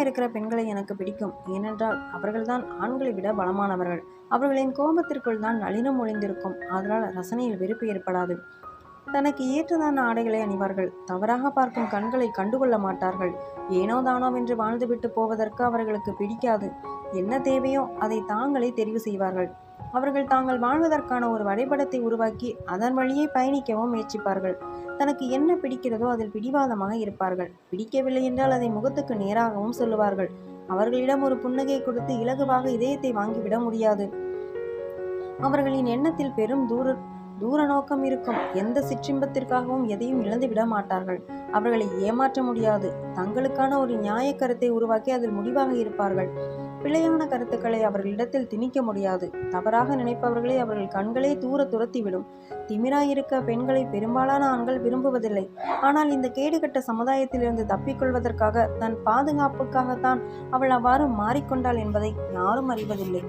இருக்கிற பெண்களை எனக்கு பிடிக்கும். ஏனென்றால் அவர்கள்தான் ஆண்களை விட பலமானவர்கள். அவர்களின் கோபத்திற்குள் தான் நளினம் ஒளிந்திருக்கும். அதனால் ரசனையில் வெறுப்பு ஏற்படாது. தனக்கு ஏற்றதான ஆடைகளை அணிவார்கள். தவறாக பார்க்கும் கண்களை கண்டுகொள்ள மாட்டார்கள். ஏனோ தானோவென்று வாழ்ந்துவிட்டு போவதற்கு அவர்களுக்கு பிடிக்காது. என்ன தேவையோ அதை தாங்களே தெரிவு செய்வார்கள். அவர்கள் தாங்கள் வாழ்வதற்கான ஒரு வரைபடத்தை உருவாக்கி அதன் வழியே பயணிக்கவும் முயற்சிப்பார்கள். தனக்கு என்ன பிடிக்கிறதோ அதில் பிடிவாதமாக இருப்பார்கள். பிடிக்கவில்லை என்றால் அதை முகத்துக்கு நேராகவும் சொல்லுவார்கள். அவர்களிடம் ஒரு புன்னகை கொடுத்து இலகுவாக இதயத்தை வாங்கிவிட முடியாது. அவர்களின் எண்ணத்தில் பெரும் தூர தூர நோக்கம் இருக்கும். எந்த சிற்றின்பத்திற்காகவும் எதையும் இழந்து விட மாட்டார்கள். அவர்களை ஏமாற்ற முடியாது. தங்களுக்கான ஒரு நியாய கருத்தை உருவாக்கி அதில் முடிவாக இருப்பார்கள். பிழையான கருத்துக்களை அவர்களிடத்தில் திணிக்க முடியாது. தவறாக நினைப்பவர்களை அவர்கள் கண்களே தூர துரத்திவிடும். திமிராயிருக்க பெண்களை பெரும்பாலான ஆண்கள் விரும்புவதில்லை. ஆனால் இந்த கேடுகட்ட சமுதாயத்திலிருந்து தப்பிக்கொள்வதற்காக தன் பாதுகாப்புக்காகத்தான் அவள் அவ்வாறு மாறிக்கொண்டாள் என்பதை யாரும் அறிவதில்லை.